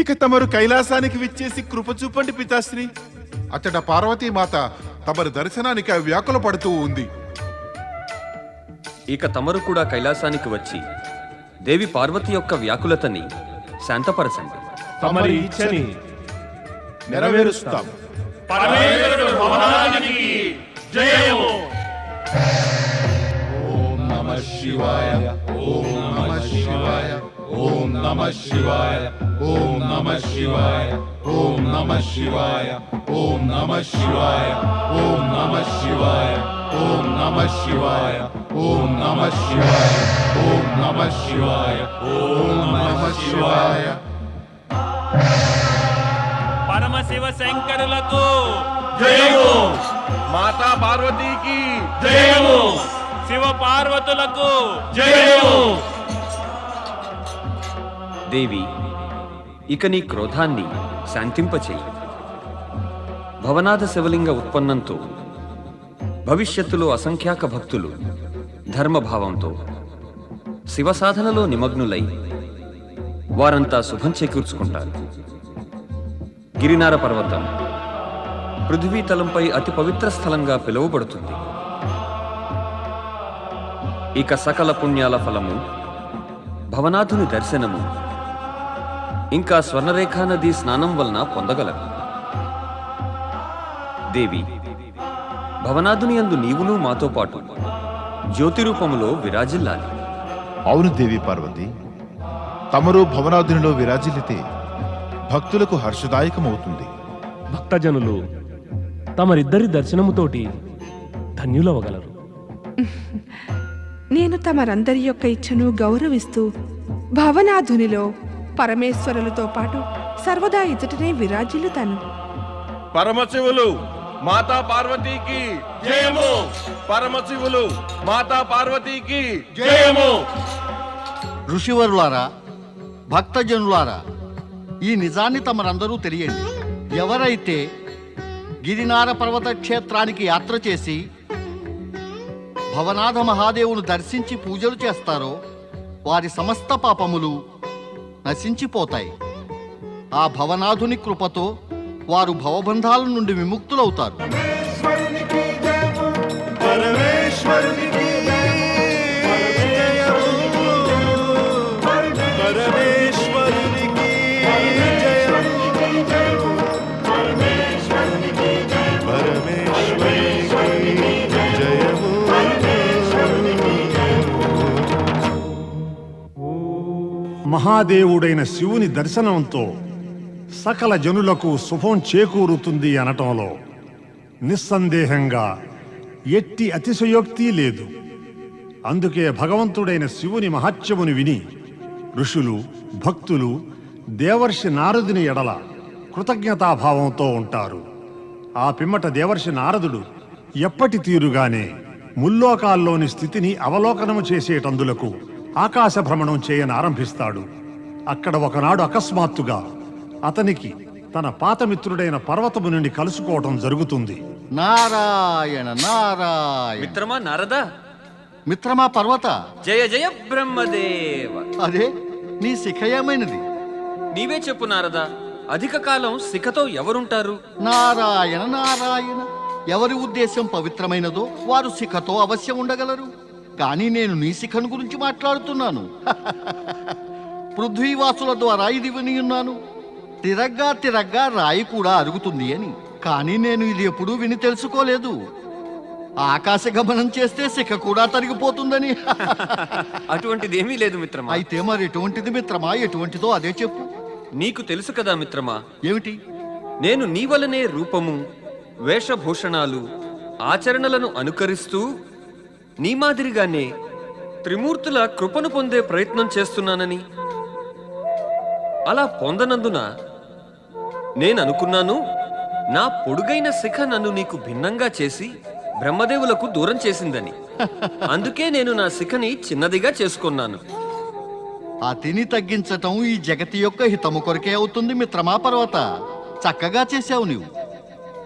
ఇక తమరు కైలాసానికి విచ్చేసి కృప చూపండి పితాశ్రీ. అచ్చట పార్వతీమాత తమరి దర్శనానికి వ్యాకుల పడుతూ ఉంది. ఇక తమరు కూడా కైలాసానికి వచ్చి దేవి పార్వతి యొక్క వ్యాకులతని శాంతపరచండి. తమరి ఇచ్చని నెరవేరుస్తాం నమ శివాయ ఓం నమ శివాయ. నమ శివాయ. ఓం నమ శివాయ. ఓం నమ శివాయ. ఓం నమ శివాయ. ఓం నమ శివాయ. ఓం నమ శివాయ. ఓం నమ శివాయ. ఓం నమ శివాయ. ఓం నమ శివాయ. పరమశివ శంకరులకు జయము. మాతా పార్వతీకి జయము. శివ పార్వతులకు జయము. దేవి ఇక నీ క్రోధాన్ని శాంతింపచేయి. భవనాథ శివలింగ ఉత్పన్నంతో భవిష్యత్తులో అసంఖ్యాక భక్తులు ధర్మభావంతో శివ సాధనలో నిమగ్నులై వారంతా శుభం చేకూర్చుకుంటారు. గిరినార పర్వతం పృథ్వీతలంపై అతి పవిత్ర స్థలంగా పిలువబడుతుంది. ఇక సకల పుణ్యాల ఫలము భవనాథుని దర్శనము ఇంకా స్వర్ణరేఖా నది స్నానం వలన పొందగలరు. దేవి భవనాథుని యందు నీవును మాతో పాటు జ్యోతి రూపములో విరాజిల్లాలి. అవును దేవి పార్వతి తమరు భవనాధునిలో విరాజిల్లితే భక్తులకు హర్షదాయకమవుతుంది. భక్తజనులు తమరిద్దరి దర్శనముతోటి ధన్యులవగలరు. నేను తమరందరి యొక్క ఇచ్ఛను గౌరవిస్తూ భవనాధునిలో పరమేశ్వరులతో పాటు సర్వదా ఇతటనే విరాజిల్లుతాను. పరమశివులు మాతా పార్వతీకి జయము. పరమశివులు మాతా పార్వతీకి జయము. ఋషివరులారా భక్తజనులారా ఈ నిజాన్ని తమరందరూ తెలియండి. ఎవరైతే గిరినార పర్వత క్షేత్రానికి యాత్ర చేసి భవనాథ మహాదేవును దర్శించి పూజలు చేస్తారో వారి సమస్త పాపములు నశించిపోతాయి. ఆ భవనాధుని కృపతో వారు భవబంధాల నుండి విముక్తులవుతారు. మహాదేవుడైన శివుని దర్శనంతో సకల జనులకు శుభం చేకూరుతుంది అనటంలో నిస్సందేహంగా ఎట్టి అతిశయోక్తి లేదు. అందుకే భగవంతుడైన శివుని మహత్యమును విని ఋషులు భక్తులు దేవర్షి నారదుని ఎడల కృతజ్ఞతాభావంతో ఉంటారు. ఆ పిమ్మట దేవర్షి నారదుడు ఎప్పటి తీరుగానే ముల్లోకాల్లోని స్థితిని అవలోకనము చేసేటందులకు ఆకాశ భ్రమణం చేయనారంభిస్తాడు అక్కడ ఒకనాడు అకస్మాత్తుగా అతనికి తన పాతమిత్రుడైన పర్వతము నుండి కలుసుకోవటం జరుగుతుంది. నారాయణ నారాయణ. మిత్రమా నారదా? మిత్రమా పర్వత? జయ జయ బ్రహ్మదేవ. అదే నీ శిఖ ఏమైనది నీవే చెప్పు నారదా అధిక కాలం శిఖతో ఎవరుంటారు? నారాయణ నారాయణ. ఎవరి ఉద్దేశం పవిత్రమైనదో వారు శిఖతో అవశ్యం ఉండగలరు. కానీ నేను నీ శిఖను గురించి మాట్లాడుతున్నాను. పృథ్వీవాసుల ద్వారా ఇది విని ఉన్నాను తిరగ్గా తిరగ్గా రాయి కూడా అరుగుతుంది అని. కానీ నేను ఇది ఎప్పుడూ విని తెలుసుకోలేదు. ఆకాశ గమనం చేస్తే శిఖ కూడా తరిగిపోతుందని. అటువంటిదేమీ లేదు మిత్రమా. అయితే మరి ఎటువంటిది మిత్రమా? ఎటువంటిదో అదే చెప్పు. నీకు తెలుసు కదా మిత్రమా. ఏమిటి? నేను నీ వలనే రూపము వేషభూషణాలు ఆచరణలను అనుకరిస్తూ నీ మాదిరిగానే త్రిమూర్తుల కృపను పొందే ప్రయత్నం చేస్తున్నానని. అలా పొందనందున నేను అనుకున్నాను నా పొడుగైన శిఖ నన్ను నీకు భిన్నంగా చేసి బ్రహ్మదేవులకు దూరం చేసిందని. అందుకే నేను నా శిఖని చిన్నదిగా చేసుకున్నాను. ఆ తిని తగ్గించటం ఈ జగతి యొక్క హితము కొరకే అవుతుంది మిత్రమా పర్వత. చక్కగా చేశావు నీవు.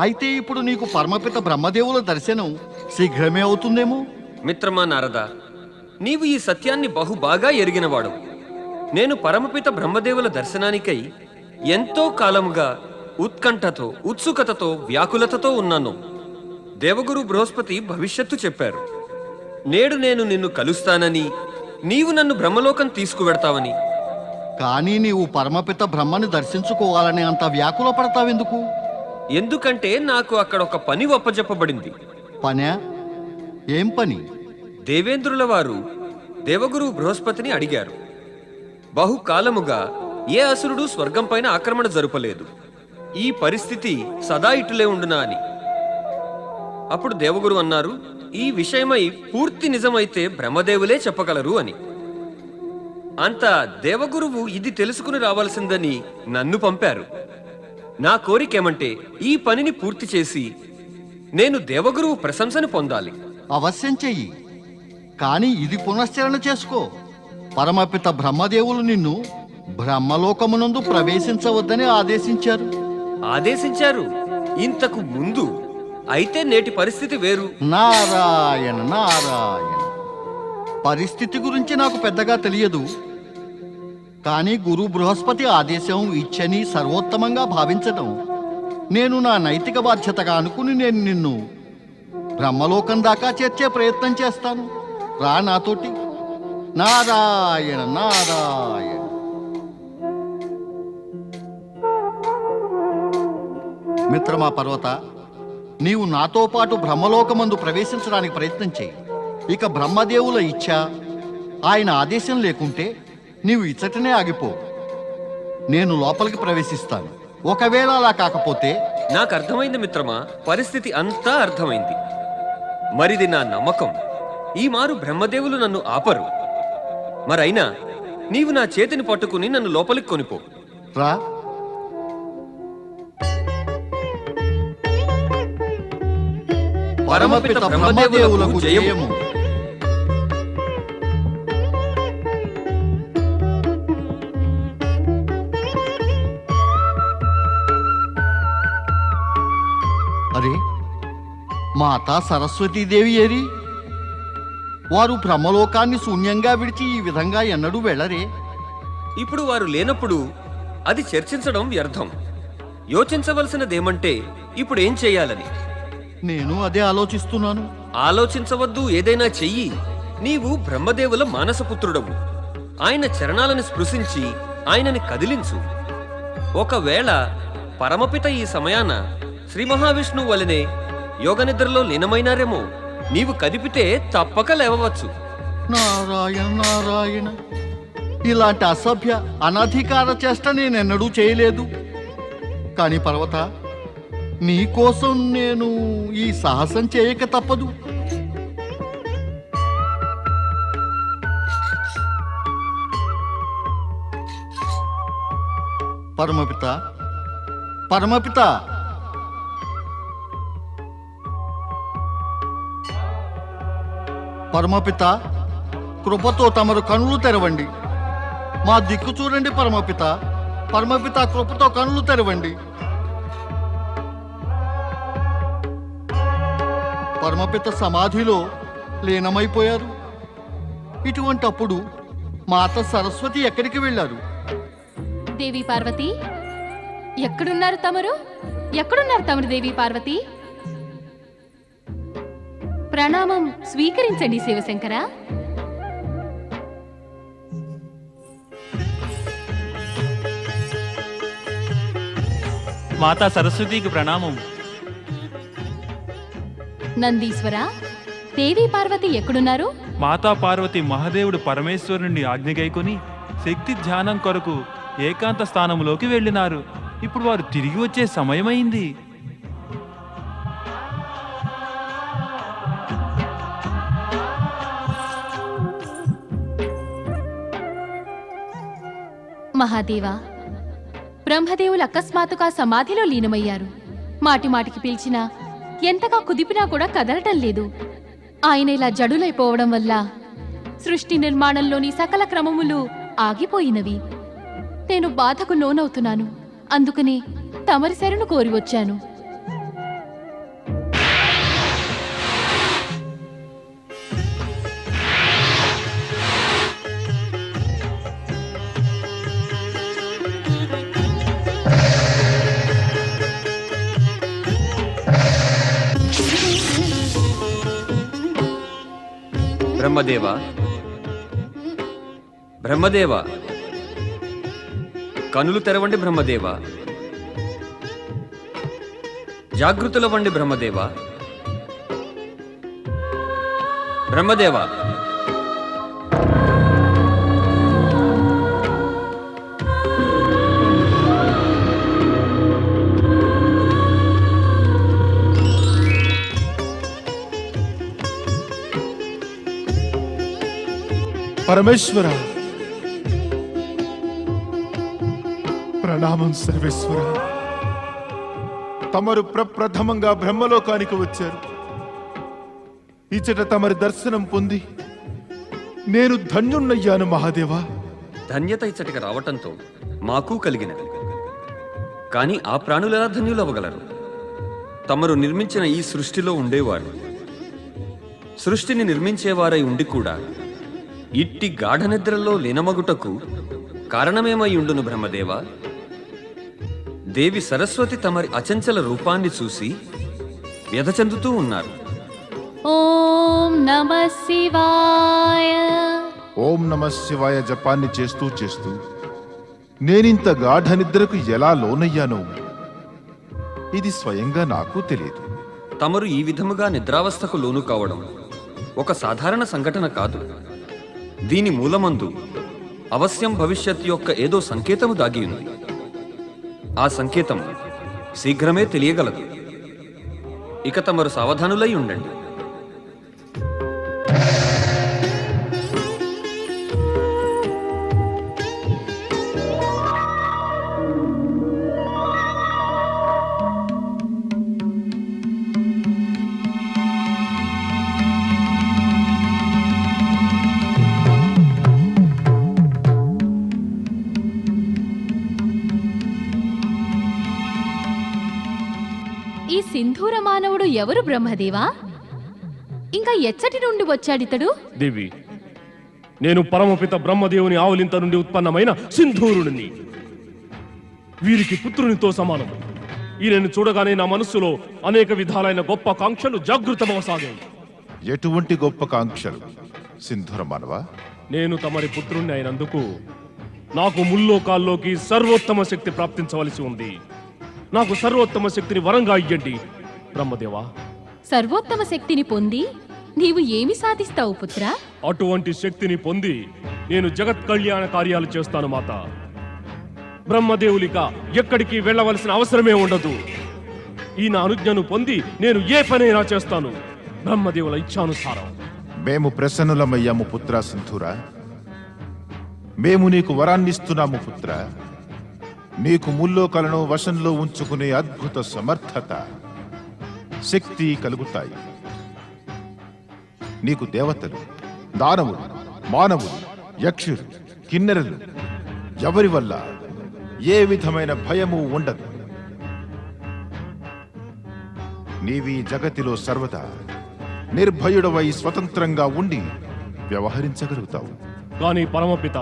అయితే ఇప్పుడు నీకు పరమపిత బ్రహ్మదేవుల దర్శనం శీఘ్రమే అవుతుందేమో? మిత్రమా నారద నీవు ఈ సత్యాన్ని బహుబాగా ఎరిగినవాడు. నేను పరమపిత బ్రహ్మదేవుల దర్శనానికై ఎంతో కాలముగా ఉత్కంఠతో ఉత్సుకతతో వ్యాకులతతో ఉన్నాను. దేవగురు బృహస్పతి భవిష్యత్తు చెప్పారు. నేడు నేను నిన్ను కలుస్తానని నీవు నన్ను బ్రహ్మలోకం తీసుకువెడతావని. కానీ నీవు పరమపిత బ్రహ్మని దర్శించుకోవాలని అంత వ్యాకుల పడతావెందుకు ఎందుకంటే నాకు అక్కడ ఒక పని ఒప్పజెప్పబడింది. పనే? ఏం పని? దేవేంద్రుల వారు దేవగురు బృహస్పతిని అడిగారు. బహుకాలముగా ఏ అసురుడు స్వర్గం పైన ఆక్రమణ జరుపలేదు. ఈ పరిస్థితి సదా ఇటులే ఉండునా అని. అప్పుడు దేవగురు అన్నారు ఈ విషయమై పూర్తి నిజమైతే బ్రహ్మదేవులే చెప్పగలరు అని. అంత దేవగురువు ఇది తెలుసుకుని రావాల్సిందని నన్ను పంపారు. నా కోరికేమంటే ఈ పనిని పూర్తి చేసి నేను దేవగురువు ప్రశంసను పొందాలి. అవశ్యం చెయ్యి. కానీ ఇది పునశ్చరణ చేసుకో. పరమపిత బ్రహ్మదేవులు నిన్ను బ్రహ్మలోకమునందు ప్రవేశించవద్దని ఆదేశించారు. ఆదేశించారు. ఇంతకు ముందు అయితే నేటి పరిస్థితి వేరు. నారాయణ నారాయణ. పరిస్థితి గురించి నాకు పెద్దగా తెలియదు. కానీ గురు బృహస్పతి ఆదేశం ఇచ్చని సర్వోత్తమంగా భావించటం. నేను నా నైతిక బాధ్యతగా అనుకుని నేను నిన్ను బ్రహ్మలోకం దాకా చేర్చే ప్రయత్నం చేస్తాను. రా నాతోటి నారాయణ నారాయణ. మిత్రమా పర్వత నీవు నాతో పాటు బ్రహ్మలోకమందు ప్రవేశించడానికి ప్రయత్నం చేయి. ఇక బ్రహ్మదేవుల ఇచ్ఛ ఆయన ఆదేశం లేకుంటే నీవు ఇచ్చటనే ఆగిపో. నేను లోపలికి ప్రవేశిస్తాను. ఒకవేళ అలా కాకపోతే నాకు అర్థమైంది మిత్రమా పరిస్థితి అంతా అర్థమైంది. మరిది నా నమ్మకం. ఈ మారు బ్రహ్మదేవులు నన్ను ఆపరు. మరైనా నీవు నా చేతిని పట్టుకుని నన్ను లోపలికి కొనిపో. రా. పరమపిత బ్రహ్మదేవులకు జయము. అరే మాతా సరస్వతీదేవి ఏరి? వారు బ్రహ్మలోకాన్ని శూన్యంగా విడిచి ఈ విధంగా ఎన్నడూ వెళ్ళరే. ఇప్పుడు వారు లేనప్పుడు అది చర్చించడం వ్యర్థం. యోచించవలసినదేమంటే ఇప్పుడు ఏం చేయాలని? నేను అదే ఆలోచిస్తున్నాను. ఆలోచించవద్దు ఏదైనా చెయ్యి. నీవు బ్రహ్మదేవుల మానసపుత్రుడవు. ఆయన చరణాలను స్పృశించి ఆయనని కదిలించు. ఒకవేళ పరమపిత ఈ సమయాన శ్రీ మహావిష్ణువు వలనే యోగనిద్రలో లీనమైనారేమో? నీవు కదిపితే తప్పక లేవవచ్చు. నారాయణ నారాయణ. ఇలాంటి అసభ్య అనధికార చేష్ట నేనెన్నడూ చేయలేదు. కానీ పర్వత నీకోసం నేను ఈ సాహసం చేయక తప్పదు. పరమపిత పరమపిత! పరమపిత కృపతో తమరు కనులు తెరవండి. మా దిక్కు చూడండి పరమపిత పరమపిత కృపతో కనులు తెరవండి. పరమపిత సమాధిలో లీనమైపోయారు. ఇటువంటి అప్పుడు మాత సరస్వతి ఎక్కడికి వెళ్ళారు? దేవి పార్వతి ఎక్కడున్నారు తమరు? ఎక్కడున్నారు తమరు దేవి పార్వతి? ప్రణామం స్వీకరించండి శివశంకర. మాతా సరస్వతికి ప్రణామం. నందీశ్వర దేవి పార్వతి ఎక్కడున్నారు? మాతా పార్వతి మహాదేవుడు పరమేశ్వరుని ఆజ్ఞగైకొని శక్తి ధ్యానం కొరకు ఏకాంత స్థానంలోకి వెళ్ళినారు. ఇప్పుడు వారు తిరిగి వచ్చే సమయమైంది. మహాదేవా బ్రహ్మదేవులు అకస్మాత్తుగా సమాధిలో లీనమయ్యారు. మాటి మాటికి పిలిచినా ఎంతగా కుదిపినా కూడా కదలటం లేదు. ఆయన ఇలా జడులైపోవడం వల్ల సృష్టి నిర్మాణంలోని సకల క్రమములు ఆగిపోయినవి. నేను బాధకు లోనవుతున్నాను. అందుకని తమరి శరణు కోరి వచ్చాను. బ్రహ్మదేవ? బ్రహ్మదేవ. కనులు తెరవండి బ్రహ్మదేవ. జాగృతుల వండి బ్రహ్మదేవ. బ్రహ్మదేవ. పరమేశ్వర. ప్రణామం సర్వేశ్వర. తమరు ప్రప్రథమంగా బ్రహ్మలోకానికి వచ్చారు. ఇచ్చట తమరి దర్శనం పొంది నేను ధన్యుణ్ణయ్యాను మహాదేవా. ధన్యత ఇచ్చటికి రావటంతో మాకు కలిగిన కానీ ఆ ప్రాణులు ఎలా ధన్యులవ్వగలరు? తమరు నిర్మించిన ఈ సృష్టిలో ఉండేవారు. సృష్టిని నిర్మించేవారై ఉండి కూడా ఇట్టి గాఢ నిద్రలో లీనమగుటకు కారణమేమై ఉండును బ్రహ్మదేవ? దేవి సరస్వతి తమరి అచంచల రూపాన్ని చూసి వ్యధ చెందుతూ ఉన్నారు. ఓం నమ శివాయ. ఓం నమ శివాయ జపాన్ని చేస్తూ చేస్తూ నేనింత గాఢ నిద్రకు ఎలా లోనయ్యానో? ఇది స్వయంగా నాకు తెలియదు. తమరు ఈ విధముగా నిద్రావస్థకు లోను కావడం ఒక సాధారణ సంఘటన కాదు. దీని మూలమందు అవశ్యం భవిష్యత్ యొక్క ఏదో సంకేతము దాగి ఉంది. ఆ సంకేతం శీఘ్రమే తెలియగలదు. ఇక తమరు సావధానులై ఉండండి. మానవుడు ఎవరు బ్రహ్మదేవా? ఇంకా ఎచ్చటి నుండి వచ్చాడితడు దేవి నేను పరమపిత బ్రహ్మదేవుని ఆవులింత నుండి ఉత్పన్నమైన సింధూరుడిని వీరికి పుత్రునితో సమానం. ఈయనను చూడగానే నా మనస్సులో అనేక విధాలైన గొప్ప కాంక్షలు జాగృతమవసాగాయి. ఎటువంటి గొప్ప కాంక్షలు? సింధుర మానవ? నేను తమరి పుత్రుణ్ణి అయినందుకు నాకు ముల్లోకాల్లోకి సర్వోత్తమ శక్తి ప్రాప్తించవలసి ఉంది. నాకు సర్వోత్తమ శక్తిని వరంగా ఇయ్యండి. బ్రహ్మదేవా. సర్వోత్తమ శక్తిని పొంది నీవు ఏమి సాధిస్తావు పుత్రా? అటువంటి శక్తిని పొంది నేను జగత్ కళ్యాణ కార్యాలు చేస్తాను మాత. బ్రహ్మదేవులిక ఎక్కడికి వెళ్ళవలసిన అవసరమే ఉండదు. ఈ నా అనుజ్ఞను పొంది నేను ఏ పనైనా చేస్తాను. బ్రహ్మదేవుల ఇచ్ఛానుసారం. మేము ప్రసన్నులమయ్యాము పుత్ర సింధుర. మేము నీకు వరాన్నిస్తున్నాము పుత్ర. నీకు ముల్లోకలను వశంలో ఉంచుకునే అద్భుత సమర్థత. శక్తి కలుగుతాయి. నీకు దేవతలు దానవులు మానవులు యక్షులు కిన్నెరలు ఎవరి వల్ల ఏ విధమైన భయము ఉండదు. నీవి జగతిలో సర్వదా నిర్భయుడవై స్వతంత్రంగా ఉండి వ్యవహరించగలుగుతావు. కానీ పరమపిత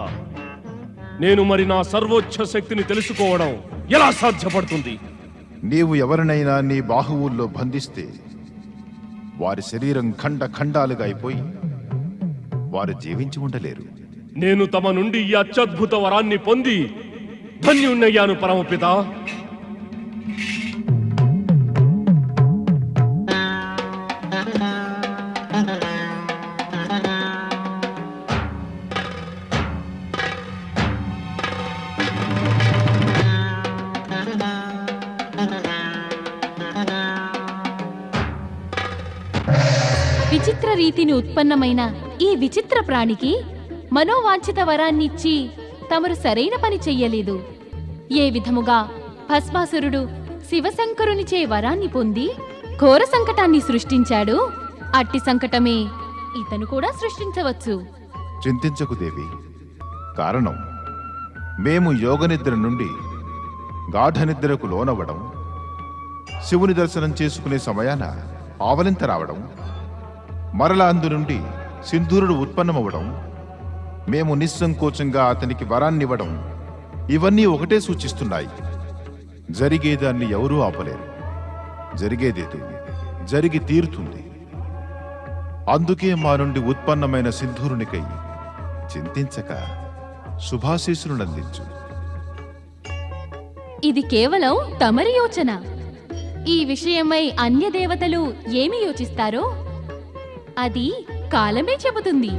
నేను మరి నా సర్వోచ్చ శక్తిని తెలుసుకోవడం ఎలా సాధ్యపడుతుంది? నీవు ఎవరినైనా నీ బాహువుల్లో బంధిస్తే వారి శరీరం ఖండ ఖండాలుగా అయిపోయి వారు జీవించి ఉండలేరు. నేను తమ నుండి ఈ అత్యద్భుత వరాన్ని పొంది ధన్యున్నయ్యాను పరమపిత. ప్రీతిని ఉత్పన్నమైన ఈ విచిత్ర ప్రాణికి మనోవాంఛిత వరాన్నిచ్చి తమరు సరైన పని చెయ్యలేదు. ఏ విధముగా భస్మాసురుడు శివశంకరునిచే వరాన్ని పొంది ఘోర సంకటాన్ని సృష్టించాడు అట్టి సంకటమే ఇతను కూడా సృష్టించవచ్చు. చింతించకు దేవి. కారణం మేము యోగనిద్ర నుండి గాఢ నిద్రకు లోనవ్వడం శివుని దర్శనం చేసుకునే సమయాన ఆవలింత రావడం మరల అందు నుండి సింధూరుడు ఉత్పన్నమవ్వడం మేము నిస్సంకోచంగా అతనికి వరాన్నివ్వడం ఇవన్నీ ఒకటే సూచిస్తున్నాయి. జరిగేదాన్ని ఎవరూ ఆపలేరు. జరిగేదేదో జరిగి తీరుతుంది. అందుకే మా నుండి ఉత్పన్నమైన సింధూరునికై చింతించక శుభాశీసులందించు ఇది కేవలం తమరి యోచన. ఈ విషయమై అన్య దేవతలు ఏమి యోచిస్తారో అది కాలమే చెబుతుంది.